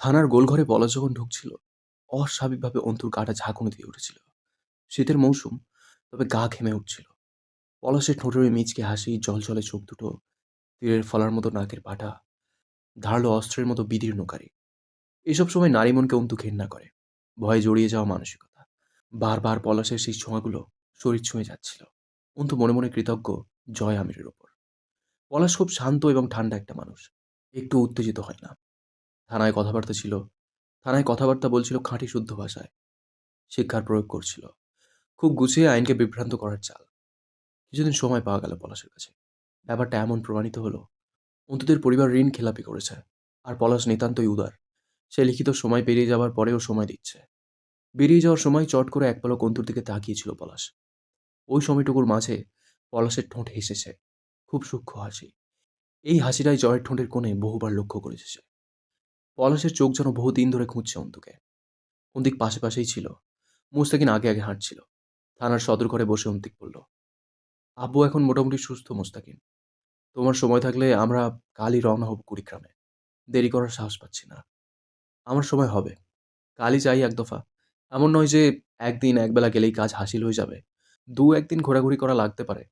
থানার গোলঘরে পলাশ যখন ঢুকছিল, অস্বাভাবিকভাবে অন্তুর গাটা ঝাঁকুনি দিয়ে উঠেছিল। শীতের মৌসুম, তবে গা ঘেমে উঠছিল। পলাশের ঠোঁটের মিচকে হাসি জল জলে চোখ দুটো, তীরের ফলার মতো নাকের পাটা, ধারালো অস্ত্রের মতো বিদীর্ণ কারি এসব সময় নারী মনকে অন্তু ঘেন্না করে। ভয়ে জড়িয়ে যাওয়া মানসিকতা। বারবার পলাশের সেই ছোঁয়াগুলো শরীর ছুঁয়ে যাচ্ছিল। অন্তু মনে মনে কৃতজ্ঞ, জয় আমিরের ওপর। পলাশ খুব শান্ত এবং ঠান্ডা একটা মানুষ। একটু উত্তেজিত হয় না। থানায় কথাবার্তা ছিল। থানায় কথাবার্তা বলছিল খাঁটি শুদ্ধ ভাষায়। শিক্ষার প্রয়োগ করছিল। খুব গুছিয়ে আইনকে বিভ্রান্ত করার চাল। কিছুদিন সময় পাওয়া গেল পলাশের কাছে। ব্যাপারটা এমন প্রমাণিত হলো, অন্তুদের পরিবার ঋণ খেলাপি করেছে, আর পলাশ নিতান্তই উদার। সে লিখিত সময় পেরিয়ে যাওয়ার পরেও সময় দিচ্ছে। বেরিয়ে যাওয়ার সময় চট করে এক পলক অন্তুর দিকে তাকিয়েছিল পলাশ। ওই সময়টুকুর মাঝে পলাশের ঠোঁট হেসেছে। খুব সূক্ষ্ম হাসি। এই হাসিটাই জয়ের ঠোঁটের কোণে বহুবার লক্ষ্য করেছে সে। পলাশের চোখ যেন বহুদিন ধরে খুঁজছে অন্তুকে। অন্তিক পাশে পাশেই ছিল। মুস্তাকিন আগে আগে হাঁটছিল। থানার সদর ঘরে বসে অন্তিক বলল, আব্বু এখন মোটামুটি সুস্থ মুস্তাকিন। তোমার সময় থাকলে আমরা কালই রওনা হব কুড়িগ্রামে। দেরি করার সাহস পাচ্ছি না। আমার সময় হবে। কালই যাই এক দফা। এমন নয় যে একদিন একবেলা গেলেই কাজ হাসিল হয়ে যাবে। দু একদিন ঘোরাঘুরি করা লাগতে পারে।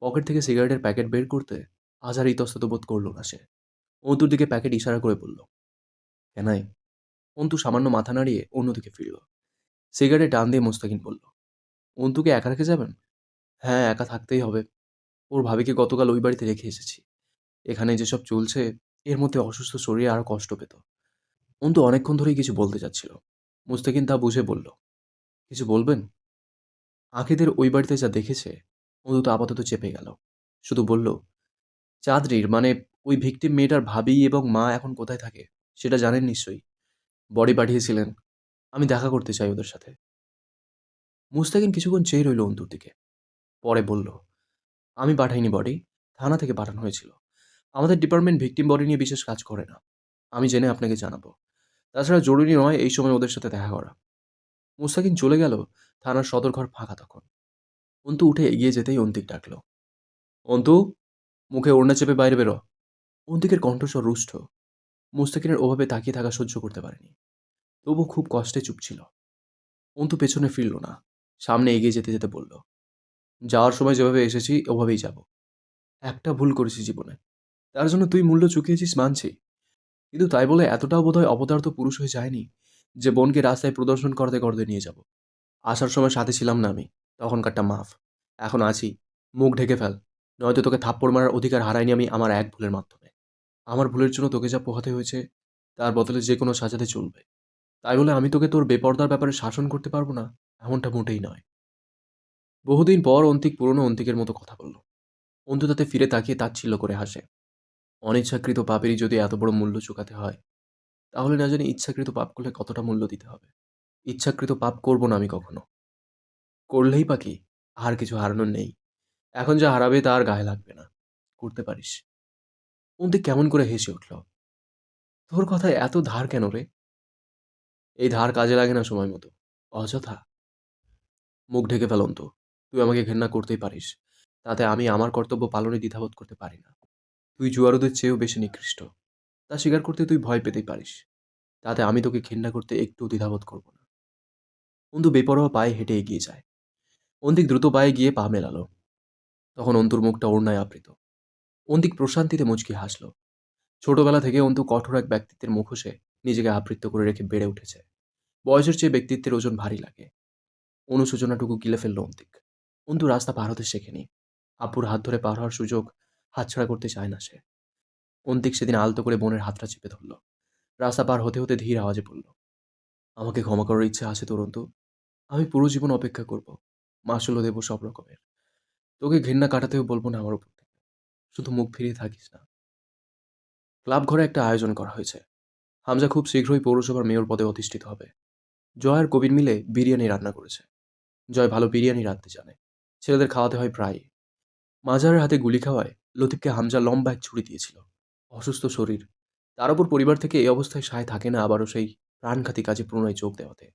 পকেট থেকে সিগারেটের প্যাকেট বের করতে আজ আর ইতস্তত বোধ করল না সে। অন্তুর দিকে প্যাকেট ইশারা করে বলল কেনাই অন্তু সামান্য মাথা নাড়িয়ে অন্যদিকে ফিরল। সিগারেট টান দিয়ে মোস্তাকিন বলল, অন্তুকে একা রেখে যাবেন? হ্যাঁ একা থাকতেই হবে। ওর ভাবিকে গতকাল ওই বাড়িতে রেখে এসেছি। এখানে যেসব চলছে, এর মধ্যে অসুস্থ শরীরে আরও কষ্ট পেত। অন্তু অনেকক্ষণ ধরেই কিছু বলতে চাচ্ছিল। মুস্তাকিন তা বুঝে বলল, কিছু বলবেন? আঁখিদের ওই বাড়িতে যা দেখেছে, অন্তু তো আপাতত চেপে গেল। শুধু বলল, চাঁদরির মানে ওই ভিকটিম মেয়েটার ভাবি এবং মা এখন কোথায় থাকে? সেটা জানেন নিশ্চয়ই। বডি পাঠিয়েছিলেন। আমি দেখা করতে চাই ওদের সাথে। মুস্তাকিন কিছুক্ষণ চেয়ে রইল অন্তুর দিকে। পরে বলল, আমি পাঠাইনি বডি। থানা থেকে পাঠানো হয়েছিল। আমাদের ডিপার্টমেন্ট ভিকটিম বডি নিয়ে বিশেষ কাজ করে না। আমি জেনে আপনাকে জানাব। তাছাড়া জরুরি নয় এই সময় ওদের সাথে দেখা করা। মুস্তাকিন চলে গেল থানার সদর ঘর ফাঁকা তখন। অন্তু উঠে এগিয়ে যেতেই অন্তিক ডাকলো, অন্তু, মুখে ওড়না চেপে বাইরে বেরো। অন্তিকের কণ্ঠস্বর রুষ্ট। মুস্তাকিনের ওভাবে তাকিয়ে থাকা সহ্য করতে পারেনি। তবু খুব কষ্টে চুপ ছিল। অন্তু পেছনে ফিরল না। সামনে এগিয়ে যেতে যেতে বলল, যাওয়ার সময় যেভাবে এসেছি, ওভাবেই যাব। একটা ভুল করেছি জীবনে। তার জন্য তুই মূল্য চুকিয়েছিস মানছি। কিন্তু তাই বলে এতটাও বোধহয় অপদার্থ পুরুষ হয়ে যায়নি যে বোনকে রাস্তায় প্রদর্শন করতে করতে নিয়ে যাব। আসার সময় সাথে ছিলাম না আমি। তখনকারটা মাফ। এখন আছি। মুখ ঢেকে ফেল। নয়তো তোকে থাপ্পড় মারার অধিকার হারাইনি আমি আমার এক ভুলের মাধ্যমে আমার ভুলের জন্য তোকে যা পোহাতে হয়েছে, তার বদলে যে কোনো সাজাতে চলবে। তাই বলে আমি তোকে তোর বেপর্দার ব্যাপারে শাসন করতে পারব না, এমনটা মোটেই নয়। বহুদিন পর অন্তিক পুরনো অন্তিকের মতো কথা বলল। অন্তু তাতে ফিরে তাকিয়ে তাচ্ছিল্য করে হাসে। অনিচ্ছাকৃত পাপেরই যদি এত বড় মূল্য চুকাতে হয়, তাহলে না জানি ইচ্ছাকৃত পাপ করলে কতটা মূল্য দিতে হবে। ইচ্ছাকৃত পাপ করব না আমি কখনো। করলেই বা কি? আর কিছু হারানোর নেই। এখন যা হারাবে তা আর গায়ে লাগবে না। করতে পারিস। অন্তিক কেমন করে হেসে উঠল? তোর কথায় এত ধার কেন রে? এই ধার কাজে লাগে না সময় মতো। অযথা। মুখ ঢেকে ফেলন তো। তুই আমাকে ঘেন্না করতেই পারিস। তাতে আমি আমার কর্তব্য পালনে দ্বিধাবোধ করতে পারি না। তুই জুয়ারুদের চেয়েও বেশি নিকৃষ্ট। তা স্বীকার করতে তুই ভয় পেতেই পারিস। তাতে আমি তোকে ঘেন্না করতে একটু দ্বিধাবোধ করব না। অন্তু বেপরোয়া পায়ে হেঁটে এগিয়ে যায়। অন্তিক দ্রুত পায়ে গিয়ে পা মেলালো। তখন অন্তুর মুখটা ওড়নায় আবৃত। অন্তিক প্রশান্তিতে মুচকি হাসল। ছোটবেলা থেকে অন্তু কঠোর এক ব্যক্তিত্বের মুখোশে নিজেকে আবৃত্ত করে রেখে বেড়ে উঠেছে। বয়সের চেয়ে ব্যক্তিত্বের ওজন ভারী লাগে। অনুশোচনাটুকু গিলে ফেলল অন্তিক। অন্তু রাস্তা পার হতে শেখেনি। আপুর হাত ধরে পার হওয়ার সুযোগ হাতছাড়া করতে চায় না সে। অন্তিক সেদিন আলতো করে বোনের হাতটা চেপে ধরল। রাস্তা পার হতে হতে ধীর আওয়াজে বলল, আমাকে ক্ষমা করার ইচ্ছে আছে তোর অন্তু। আমি পুরো জীবন অপেক্ষা করব। মাসুলও দেবো সব রকমের। তোকে ঘৃণা কাটাতেও বলব না আমার উপর। শুধু মুখ ফিরিয়ে থাকিস না। ক্লাব ঘরে একটা আয়োজন করা হয়েছে। হামজা খুব শীঘ্রই পৌরসভার মেয়র পদে অধিষ্ঠিত হবে। জয় আর কবির মিলে বিরিয়ানি রান্না করেছে। জয় ভালো বিরিয়ানি রাঁধতে জানে। ছেলেদের খাওয়াতে হয় প্রায় মাজারের হাতে গুলি খাওয়ায় লতিফকে হামজা লম্বা এক ছুরি দিয়েছিল। অসুস্থ শরীর। তার উপর পরিবার থেকে এই অবস্থায় সায় থাকে না আবারও সেই প্রাণঘাতী কাজে পুনরায় যোগ দেওয়াতে।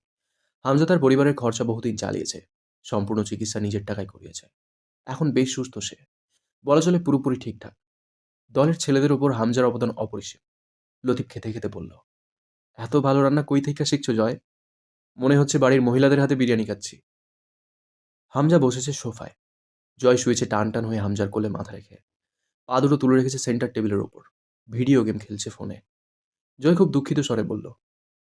হামজা তার পরিবারের খরচা বহুদিন চালিয়েছে। সম্পূর্ণ চিকিৎসা নিজের টাকায় করিয়েছে। এখন বেশ সুস্থ সে। বলা চলে পুরোপুরি ঠিকঠাক। দলের ছেলেদের ওপর হামজার অবদান অপরিসীম। লতিফ খেতে খেতে বলল, এত ভালো রান্না কই থেকে শিখছো, জয়? মনে হচ্ছে বাড়ির মহিলাদের হাতে বিরিয়ানি খাচ্ছি। হামজা বসেছে সোফায়। জয় শুয়েছে টান টান হয়ে হামজার কোলে মাথা রেখে। পা দুটো তুলে রেখেছে সেন্টার টেবিলের ওপর। ভিডিও গেম খেলছে ফোনে। জয় খুব দুঃখিত স্বরে বলল,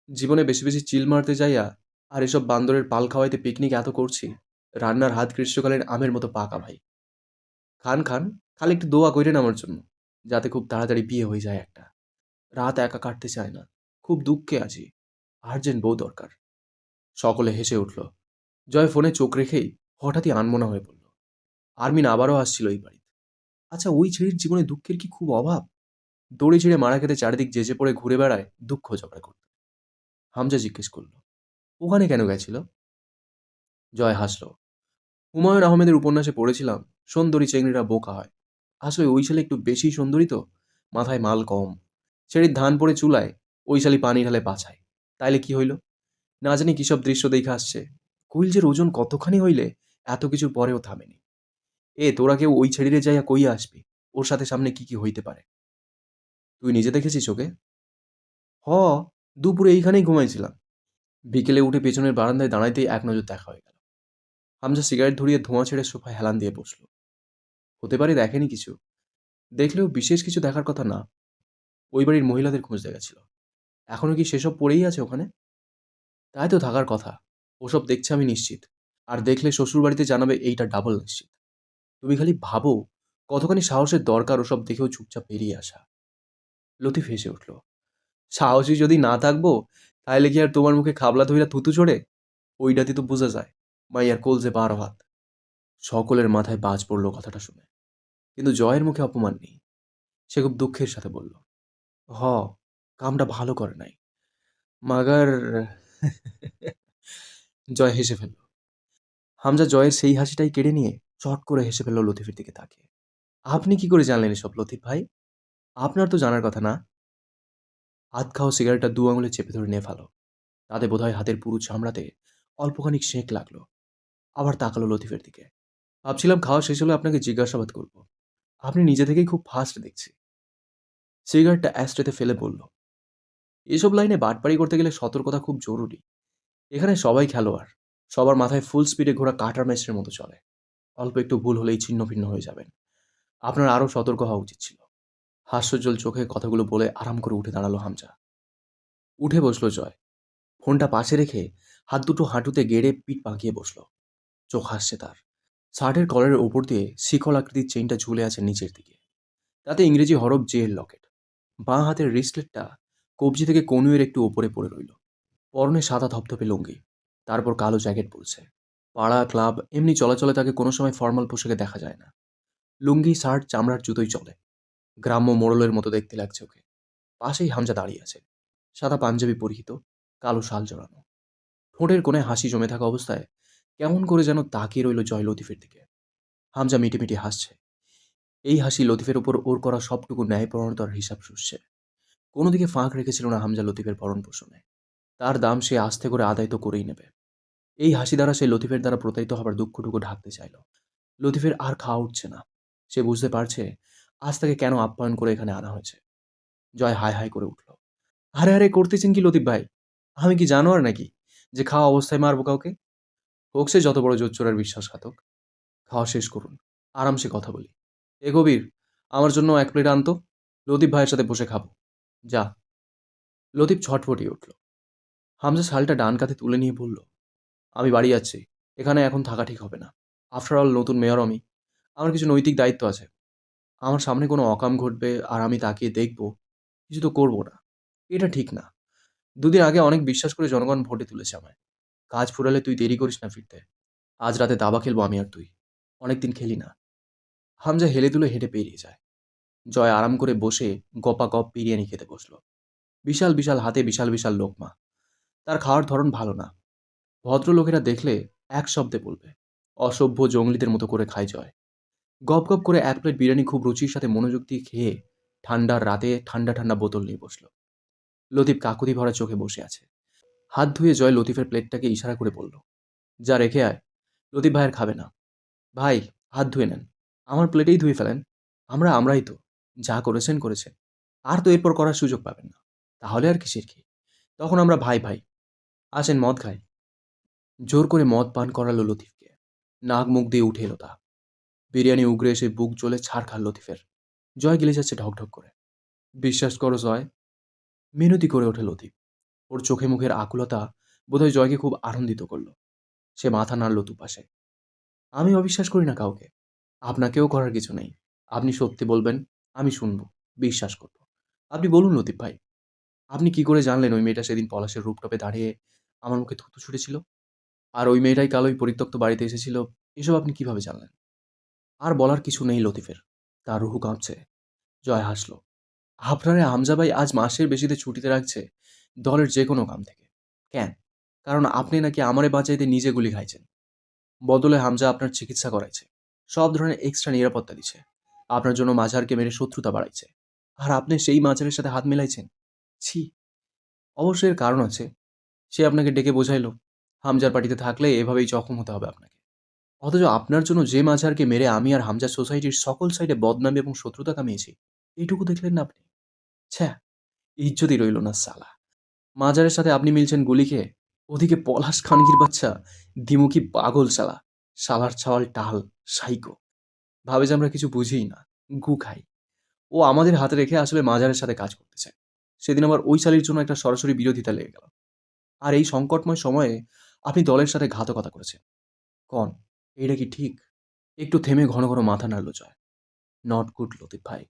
জীবনে বেশি বেশি চিল মারতে যাইয়া আর এসব বান্দরের পাল খাওয়াইতে পিকনিক এত করছি? রান্নার হাত গ্রীষ্মকালের আমের মতো পাকা ভাই। খান খান, খালি একটু দোয়া কইরেন আমার জন্য, যাতে খুব তাড়াতাড়ি বিয়ে হয়ে যায় একটা। রাত একা কাটতে চায় না, খুব দুঃখে আছি আর্জেন্ট বউ দরকার। সকলে হেসে উঠল, জয় ফোনে চোখ রেখেই হঠাৎই আনমনা হয়ে পড়ল আরমিন আবারও আসছিল এই বাড়িতে। আচ্ছা ওই ছেলের জীবনে দুঃখের কি খুব অভাব? দড়ি ছিঁড়ে মারা খেতে চারিদিক জেজে পড়ে ঘুরে বেড়ায় দুঃখ ঝগড়া করতে। হামজা জিজ্ঞেস করল, ওখানে কেন গেছিল? জয় হাসল, হুমায়ুন আহমেদের উপন্যাসে পড়েছিলাম সুন্দরী চেংড়িরা বোকা হয়। আসলে ওই ছেলে একটু বেশি সুন্দরী তো, মাথায় মাল কম। ছেড়ির ধান পড়ে চুলায়, ওই শালি পানি ঢালে বাছায়। তাইলে কি হইল? না জানি কিসব দৃশ্য দেখে আসছে। কুইলজের ওজন কতখানি হইলে, এত কিছুর পরেও থামেনি। এ, তোরা কেউ ওই ছেড়িরে যাইয়া কইয়া আসবি? ওর সাথে সামনে কি কি হইতে পারে? তুই নিজে দেখেছিস ওকে? হ, দুপুরে এইখানেই ঘুমাইছিলাম। বিকেলে উঠে পেছনের বারান্দায় দাঁড়াইতেই এক নজর দেখা হয়ে গেল। হামজা সিগারেট ধরিয়ে ধোঁয়া ছেড়ে সোফায় হেলান দিয়ে বসল। হতে পারে দেখেনি কিছু। দেখলেও বিশেষ কিছু দেখার কথা না। ওই বাড়ির মহিলাদের খোঁজ দেখাছিল এখনও কি সেসব পড়েই আছে ওখানে? তাই তো থাকার কথা। ওসব দেখছে আমি নিশ্চিত। আর দেখলে শ্বশুর বাড়িতে জানাবে এইটা ডাবল নিশ্চিত। তুমি খালি ভাবো, কতখানি সাহসের দরকার ওসব দেখেও চুপচাপ বেরিয়ে আসা। লতিফ হেসে উঠল, সাহসী যদি না থাকব তাহলে কি আর তোমার মুখে খাবলা ধইরা থুতু চড়ে? ওইটাতে তো বোঝা যায়। মাইয়ার কোলজে বারো হাত, সকলের মাথায় বাজ পড়ল কথাটা শুনে। কিন্তু জয়ের মুখে অপমান নেই। সে খুব দুঃখের সাথে বলল, হ, কামটা ভালো করে নাই। মাগার জয় হেসে ফেলল। হামজা জয়ের সেই হাসিটাই কেড়ে নিয়ে চট করে হেসে ফেলল লতিফের দিকে তাকে। আপনি কি করে জানলেন এসব, লতিফ ভাই? আপনার তো জানার কথা না। হাত খাওয়া সিগারেটটা দু আঙুলে চেপে ধরে নিয়ে ফেলো। তাতে বোধহয় হাতের পুরু চামড়াতে অল্পখানিক সেঁক লাগল। আবার তাকালো লতিফের দিকে। ভাবছিলাম খাওয়া শেষ হলে আপনাকে জিজ্ঞাসাবাদ করব। আপনি নিজে থেকেই খুব ফাস্ট দেখছি। সিগারেটটা অ্যাস্ট্রেতে ফেলে বলল, এসব লাইনে বাটপাড়ি করতে গেলে সতর্কতা খুব জরুরি। এখানে সবাই খেলোয়াড়, সবার মাথায় ফুল স্পিডে ঘোরা কাটার ম্যাচের মতো চলে। অল্প একটু ভুল হলেই ছিন্ন ভিন্ন হয়ে যাবেন। আপনার আরও সতর্ক হওয়া উচিত ছিল। হাস্যজ্জ্বল চোখে কথাগুলো বলে আরাম করে উঠে দাঁড়াল হামজা। উঠে বসল জয়। ফোনটা পাশে রেখে হাত দুটো হাঁটুতে গেড়ে পিঠ পাকিয়ে বসল। চোখ হাসছে তার। শার্টের কলারের ওপর দিয়ে শিকল আকৃতির চেইনটা ঝুলে আছে নিচের দিকে। তাতে ইংরেজি হরফ জে লকেট বাঁ হাতের রিসলেটটা কবজি থেকে কনুয়ের একটু ওপরে পড়ে রইল। পরনে সাদা ধপধপে লুঙ্গি। তারপর কালো জ্যাকেট পরছে। পাড়া ক্লাব এমনি চলাচলে তাকে কোনো সময় ফর্মাল পোশাকে দেখা যায় না। লুঙ্গি, শার্ট, চামড়ার জুতোই চলে। গ্রাম্য মোড়লের মতো দেখতে লাগছে ওকে। পাশেই হামজা দাঁড়িয়ে আছে। সাদা পাঞ্জাবি পরিহিত, কালো শাল জড়ানো। ঠোঁটের কোণে হাসি জমে থাকা অবস্থায় কেমন করে যেন তাকিয়ে রইল জয় লতিফের দিকে। হামজা মিটি মিটি হাসছে। এই হাসি লতিফের উপর ওর করা সবটুকু ন্যায়পরণতার হিসাব শুষছে। কোনো দিকে ফাঁক রেখেছিল না হামজা লতিফের ভরণ পোষণে। তার দাম সে আস্তে করে আদায় তো করেই নেবে। এই হাসি দ্বারা সে লতিফের দ্বারা প্রতারিত হবার দুঃখটুকু ঢাকতে চাইল। লতিফের আর খাওয়া উঠছে না। সে বুঝতে পারছে আজ তাকে কেন আপ্যায়ন করে এখানে আনা হয়েছে। জয় হাই হাই করে উঠল। আরে আরে, করতেছেন কি লতিফ ভাই? আমি কি জানো আর নাকি? যে খাওয়া অবস্থায় মারবো কাউকে? হোক সে যত বড় জোচ্চোরার বিশ্বাসঘাতক। খাওয়া শেষ করুন, আরামসে কথা বলি। এ কবির আমার জন্য এক প্লেট আনতো, লতিফ ভাইয়ের সাথে বসে খাব। যা। লতিফ ছটফটিয়ে উঠল। হামজা শালটা ডান কাঁধে তুলে নিয়ে বলল, আমি বাড়ি যাচ্ছি, এখানে এখন থাকা ঠিক হবে না। আফটার অল নতুন মেয়র আমি। আমার কিছু নৈতিক দায়িত্ব আছে। আমার সামনে কোনো অকাম ঘটবে আর আমি তাকিয়ে দেখব, কিছু তো করব না। এটা ঠিক না। দুদিন আগে অনেক বিশ্বাস করে জনগণ ভোটে তুলেছে আমায়। কাজ ফুরালে তুই দেরি করিস না ফিরতে। আজ রাতে দাবা খেলব আমি আর তুই। অনেকদিন খেলি না। হামজা হেলে দুলে হেঁটে পেরিয়ে যায়। জয় আরাম করে বসে গপা গপ বিরিয়ানি খেতে বসল। বিশাল বিশাল হাতে বিশাল বিশাল লোকমা তার খাওয়ার ধরন ভালো না। ভদ্রলোকেরা দেখলে এক শব্দে বলবে, অসভ্য জঙ্গলিদের মতো করে খায় জয়। গপ গপ করে এক প্লেট বিরিয়ানি খুব রুচির সাথে মনোযোগ দিয়ে খেয়ে ঠান্ডার রাতে ঠান্ডা ঠান্ডা বোতল নিয়ে বসল। লতিফ কাকুতি ভরা চোখে বসে আছে। হাত ধুয়ে জয় লতিফের প্লেটটাকে ইশারা করে বলল, যা রেখে আয়, লতিফ ভাইয়ের খাবে না। ভাই, হাত ধুয়ে নেন। আমার প্লেটেই ধুয়ে ফেলেন। আমরা আমরাই তো। যা করেছেন করেছেন। আর তো এরপর করার সুযোগ পাবেন না। তাহলে আর কিসের কি তখন আমরা ভাই ভাই, আসেন মদ খাই। জোর করে মদ পান করালো লতিফকে। নাক মুখ দিয়ে উঠে এলো তা। বিরিয়ানি উগরে এসে বুক জ্বলে ছাড় খাল লতিফের। জয় গিলে যাচ্ছে ঢকঢক করে। বিশ্বাস করো, জয়? মিনতি করে ওঠে লতিফ। ওর চোখে মুখের আকুলতা বোধহয় জয়কে খুব আনন্দিত করল। সে মাথা নাড়ল দুপাশে। আমি অবিশ্বাস করি না কাউকে। আপনাকেও করার কিছু নেই। আপনি সত্যি বলবেন, আমি শুনব, বিশ্বাস করব। আপনি বলুন, লতিফ ভাই, আপনি কি করে জানলেন ওই মেয়েটা সেদিন পলাশের রূপটপে দাঁড়িয়ে আমার মুখে থুতু ছুটেছিল আর ওই মেয়েটাই কাল ওই পরিত্যক্ত বাড়িতে এসেছিল, এসব আপনি কীভাবে জানলেন? আর বলার কিছু নেই, লতিফের। তার রুহু কাঁপছে। জয় হাসলো। আপনারে হামজা ভাই আজ মাসের বেশিতে ছুটিতে রাখছে। দলের যে কোনো কাম থেকে। কেন? কারণ আপনি নাকি আমারে বাঁচাইতে নিজে গুলি খাইছেন। বদলে হামজা আপনার চিকিৎসা করাইছে। সব ধরনের এক্সট্রা নিরাপত্তা দিছে। আপনার জন্য মাঝারকে মেরে শত্রুতা বাড়াইছে। আর আপনি সেই মাঝারের সাথে হাত মেলাইছেন? ছি। অবশ্যই এর কারণ আছে। সে আপনাকে ডেকে বোঝাইলো। হামজার পার্টিতে থাকলে এভাবেই জখম হতে হবে আপনাকে। অথচ আপনার জন্য যে মাঝারকে মেরে আমি আর হামজা সোসাইটির সকল সাইডে বদনামি এবং শত্রুতা কামিয়েছি, এইটুকু দেখলেন না আপনি? ছ্যা ইজ্জতই রইল না সালা। মাজারের সাথে আপনি মিলছেন গুলি খেয়ে? ওদিকে পলাশ খানগির বাচ্চা দিমুখী পাগল শালা। শালার ছাওয়াল টাল, সাইকো। ভাবে যে আমরা কিছু বুঝিই না, গু খাই। ও আমাদের হাতে রেখে আসলে মাজারের সাথে কাজ করতে চায়। সেদিন আমার ওই শালির জন্য একটা সরাসরি বিরোধিতা লেগে গেল। আর এই সংকটময় সময়ে আপনি দলের সাথে ঘাতকতা করেছেন। কন, এইটা কি ঠিক? একটু থেমে ঘন ঘন মাথা নাড়ল জয়। নট গুড, লতিফ ভাই।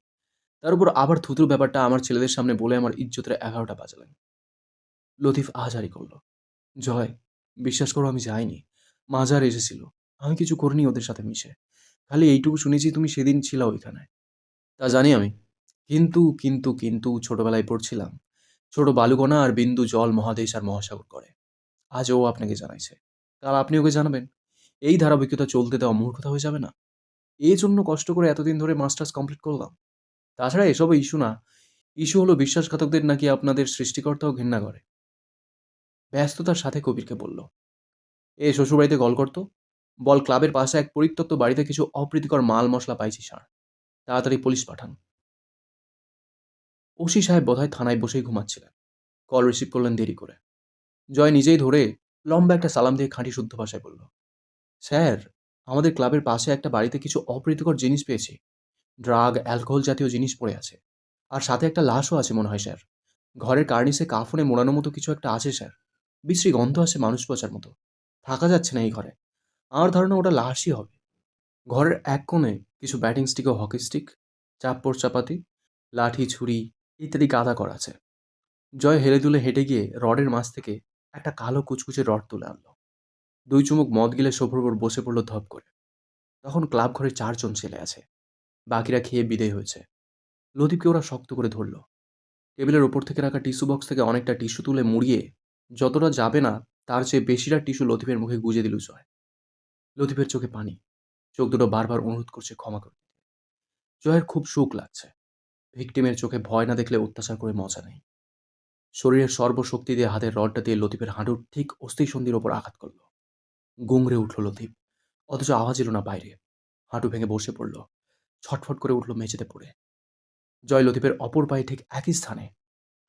তার উপর আবার থুতুর ব্যাপারটা আমার ছেলেদের সামনে বলে আমার ইজ্জতের এগারোটা বাজালেন। লতিফ আহাজারি করল। জয়, বিশ্বাস করো আমি যাইনি। মাজার এসেছিল আমি কিছু করিনি ওদের সাথে মিশে। খালি এইটুকু শুনেছি তুমি সেদিন ছিল ওইখানে তা জানি আমি। কিন্তু কিন্তু কিন্তু ছোটবেলায় পড়ছিলাম। ছোট বালুকণা আর বিন্দু জল মহাদেশ আর মহাসাগর করে। আজ ও আপনাকে জানাইছে। কাল আপনি ওকে জানাবেন। এই ধারাবাহিকতা চলতে দেওয়া মূর্খতা হয়ে যাবে না। এই জন্য কষ্ট করে এতদিন ধরে মাস্টার্স কমপ্লিট করলাম। তাছাড়া এসব ইস্যু না। ইস্যু হলো বিশ্বাসঘাতকদের নাকি আপনাদের সৃষ্টিকর্তাও ঘৃণা করে। ব্যস্ততার সাথে কবিরকে বলল, এ শ্বশুরবাড়িতে কল করতো? বল, ক্লাবের পাশে এক পরিত্যক্ত বাড়িতে কিছু অপ্রীতিকর মাল মশলা পাইছি সার তাড়াতাড়ি পুলিশ পাঠান। ওসি সাহেব বোধহয় থানায় বসেই ঘুমাচ্ছিলেন। কল রিসিভ করলেন দেরি করে। জয় নিজেই ধরে লম্বা একটা সালাম দিয়ে খাঁটি শুদ্ধ ভাষায় বলল, স্যার, আমাদের ক্লাবের পাশে একটা বাড়িতে কিছু অপ্রীতিকর জিনিস পেয়েছি। ড্রাগ, অ্যালকোহল জাতীয় জিনিস পড়ে আছে। আর সাথে একটা লাশও আছে মনে হয়, স্যার। ঘরের কার্নিসে কাফনে মোড়ানো মতো কিছু একটা আছে, স্যার। বিশ্রী গন্ধ আছে মানুষ পচার মতো। থাকা যাচ্ছে না এই ঘরে। আমার ধারণা ওটা লাশই হবে। ঘরের এক কোণে কিছু ব্যাটিং স্টিক ও হকি স্টিক চাপ্পড় চাপাতি, লাঠি, ছুরি ইত্যাদি গাদা করা আছে। জয় হেলে দুলে হেঁটে গিয়ে রডের মাছ থেকে একটা কালো কুচকুচে রড তুলে আনলো। দুই চুমুক মদ গিলে উপর বসে পড়ল ধপ করে। তখন ক্লাব ঘরে চারজন ছেলে আছে। বাকিরা খেয়ে বিদায় হয়েছে। লতিফকে ওরা শক্ত করে ধরলো। টেবিলের ওপর থেকে রাখা টিস্যু বক্স থেকে অনেকটা টিস্যু তুলে মুড়িয়ে যতটা যাবে না, তার চেয়ে বেশিটা টিস্যু লতিফের মুখে গুঁজে দিল জয়। লতিফের চোখে পানি। চোখ দুটো বারবার অনুরোধ করছে ক্ষমা করে জয়ের খুব সুখ লাগছে। ভিকটিমের চোখে ভয় না দেখলে অত্যাচার করে মজা নেই। শরীরের সর্বশক্তি দিয়ে হাতের রডটা দিয়ে লতিফের হাঁটুর ঠিক অস্থি সন্ধির ওপর আঘাত করল। গুংরে উঠল লতিফ। অথচ আওয়াজ এলো না বাইরে। হাঁটু ভেঙে বসে পড়ল। ছটফট করে উঠল মেঝেতে পড়ে। জয় লতিফের অপর পায়ে ঠিক একই স্থানে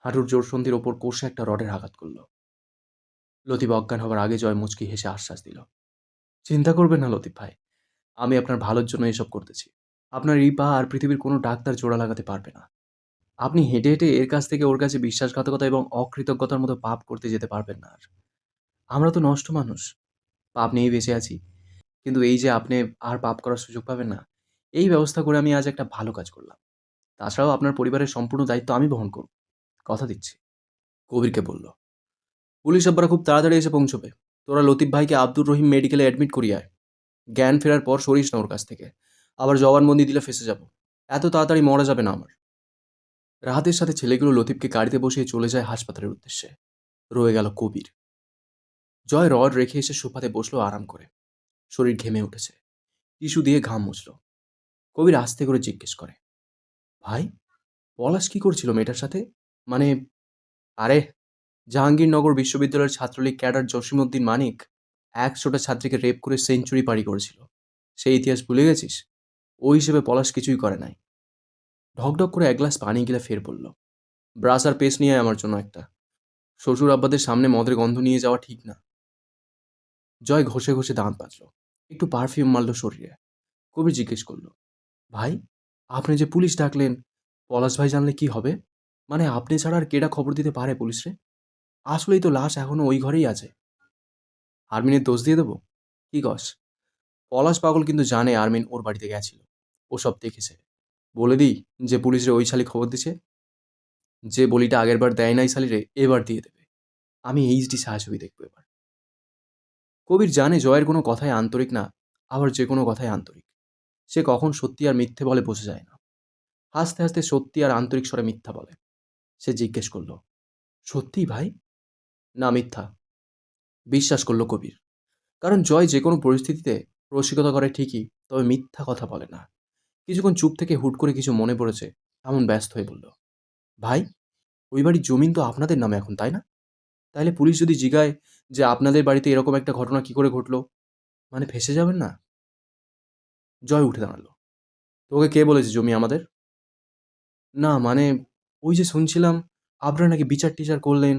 হাঁটুর জোর সন্ধির ওপর কষে একটা রডের আঘাত করল। লতিফ অজ্ঞান হওয়ার আগে জয় মুচকি হেসে আশ্বাস দিল। চিন্তা করবেন না, লতিফ ভাই, আমি আপনার ভালোর জন্য এসব করতেছি। আপনার এই পা আর পৃথিবীর কোনো ডাক্তার জোড়া লাগাতে পারবে না। আপনি হেঁটে হেঁটে এর কাছ থেকে ওর কাছে বিশ্বাসঘাতকতা এবং অকৃতজ্ঞতার মতো পাপ করতে যেতে পারবেন না আর। আমরা তো নষ্ট মানুষ। পাপ নিয়েই বেঁচে আছি। কিন্তু এই যে আপনি আর পাপ করার সুযোগ পাবেন না, এই ব্যবস্থা করে আমি আজ একটা ভালো কাজ করলাম। তাছাড়াও আপনার পরিবারের সম্পূর্ণ দায়িত্ব আমি বহন করব। কথা দিচ্ছি। কবিরকে বলল। পুলিশ আব্বারা খুব তাড়াতাড়ি এসে পৌঁছবে। তোরা লতিফ ভাইকে আব্দুর রহিম মেডিকেলে অ্যাডমিট করিয়ায় জ্ঞান ফেরার পর সরিস না ওর কাছ থেকে। আবার জবানবন্দি দিলে ফেসে যাব। এত তাড়াতাড়ি মরা যাবে না আমার। রাহাতের সাথে ছেলেগুলো লতিফকে গাড়িতে বসিয়ে চলে যায় হাসপাতালের উদ্দেশ্যে। রয়ে গেল কবির। জয় রড রেখে এসে সোফাতে বসল আরাম করে। শরীর ঘেমে উঠেছে। টিস্যু দিয়ে ঘাম মুছল। কবির আস্তে করে জিজ্ঞেস করে, ভাই, পলাশ কি করছিল মেয়েটার সাথে? মানে আরে জাহাঙ্গীরনগর বিশ্ববিদ্যালয়ের ছাত্রলীগ ক্যাডার জসিমউদ্দিন মানিক একশোটা ছাত্রীকে রেপ করে সেঞ্চুরি পাড়ি করেছিল। সেই ইতিহাস ভুলে গেছিস? ওই হিসেবে পলাশ কিছুই করে নাই। ঢকঢক করে এক গ্লাস পানি গিলে ফের বলল ব্রাস আর পেস্ট নিয়ে আমার জন্য একটা। শ্বশুর আব্বাদের সামনে মদের গন্ধ নিয়ে যাওয়া ঠিক না। জয় ঘষে ঘষে দাঁত বাজল একটু পারফিউম মারল শরীরে। কবির জিজ্ঞেস করল, ভাই, আপনি যে পুলিশ ডাকলেন, পলাশ ভাই জানলে কি হবে? মানে আপনি ছাড়া আর কেডা খবর দিতে পারে পুলিশরে? আসলেই তো লাশ এখনও ওই ঘরেই আছে। আর্মিনের দোষ দিয়ে দেবো? কি গস? পলাশ পাগল কিন্তু জানে আর্মিন ওর বাড়িতে গেছিল। ও সব দেখেছে। বলে দিই যে পুলিশরে ওই শালি খবর দিছে। যে বলিটা আগের বার দেয় নাই শালিরে এবার দিয়ে দেবে। আমি এইচডি ছায়াছবি দেখব এবার। কবির জানে জয়ের কোনো কথাই আন্তরিক না, আবার যে কোনো কথাই আন্তরিক। সে কখন সত্যি আর মিথ্যে বলে বোঝা যায় না। হাসতে হাসতে সত্যি আর আন্তরিক স্বরে মিথ্যা বলে। সে জিজ্ঞেস করল সত্যি ভাই? না মিথ্যা। বিশ্বাস করল কবির। কারণ জয় যে কোনো পরিস্থিতিতে রসিকতা করে ঠিকই, তবে মিথ্যা কথা বলে না। কিছুক্ষণ চুপ থেকে হুট করে কিছু মনে পড়েছে, এমন ব্যস্ত হয়ে বলল, ভাই, ওই বাড়ির জমিন তো আপনাদের নামে এখন, তাই না? তাইলে পুলিশ যদি জিগায় যে আপনাদের বাড়িতে এরকম একটা ঘটনা কি করে ঘটলো মানে ফেসে যাবেন না? জয় উঠে দাঁড়াল, তোকে কে বলেছে জমি আমাদের? না মানে ওই যে শুনছিলাম, আপনারা নাকি বিচার টিচার করলেন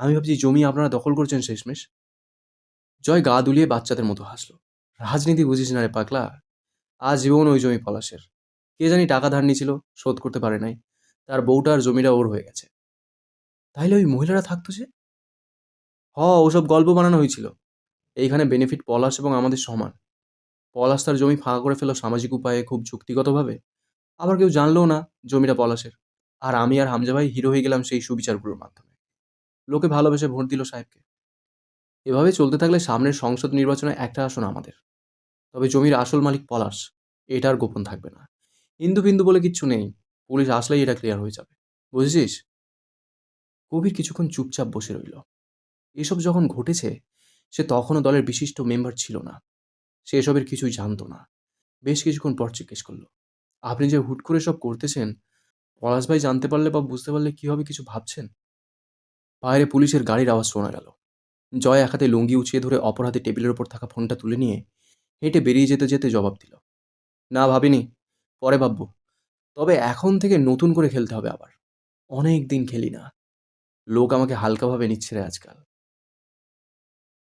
আমি ভাবছি জমি আপনারা দখল করছেন শেষমেশ। জয় গা দুলিয়ে বাচ্চাদের মতো হাসলো। রাজনীতি বুঝিস না রে পাগলা। আজ জীবন ওই জমি পলাশের। কে জানি টাকা ধার নিয়েছিল, শোধ করতে পারে নাই। তার বউটার জমিটা ওর হয়ে গেছে। তাইলে ওই মহিলারা থাকতো যে? হ, ওসব গল্প বানানো হয়েছিল। এইখানে বেনিফিট পলাশ এবং আমাদের সমান। পলাশ তার জমি ফাঁকা করে ফেলো সামাজিক উপায়ে খুব যুক্তিগতভাবে। আবার কেউ জানলেও না জমিটা পলাশের। আর আমি আর হামজা ভাই হিরো হয়ে গেলাম সেই সুবিচারগুলোর মাধ্যমে। লোকে ভালোবেসে ভোট দিল সাহেবকে। এভাবে চলতে থাকলে সামনের সংসদ নির্বাচনে একটা আসন আমাদের। তবে জমির আসল মালিক পলাশ, এটা আর গোপন থাকবে না। হিন্দু বিন্দু বলে কিচ্ছু নেই, পুলিশ আসলেই এটা ক্লিয়ার হয়ে যাবে। বুঝেছিস? কবির কিছুক্ষণ চুপচাপ বসে রইল। এসব যখন ঘটেছে, সে তখনও দলের বিশিষ্ট মেম্বার ছিল না। সে এসবের কিছুই জানতো না। বেশ কিছুক্ষণ পর জিজ্ঞেস করল, আপনি যে হুট করে সব করতেছেন, পলাশ ভাই জানতে পারলে বা বুঝতে পারলে কি হবে কিছু ভাবছেন? বাইরে পুলিশের গাড়ির আওয়াজ শোনা গেল। জয় এক হাতে লুঙ্গি উঁচিয়ে ধরে অপর টেবিলের ওপর থাকা ফোনটা তুলে নিয়ে হেঁটে বেরিয়ে যেতে যেতে জবাব দিল, না ভাবিনি, পরে ভাববো। তবে এখন থেকে নতুন করে খেলতে হবে আবার। অনেক দিন খেলি না। লোক আমাকে হালকাভাবে নিচ্ছে রে আজকাল।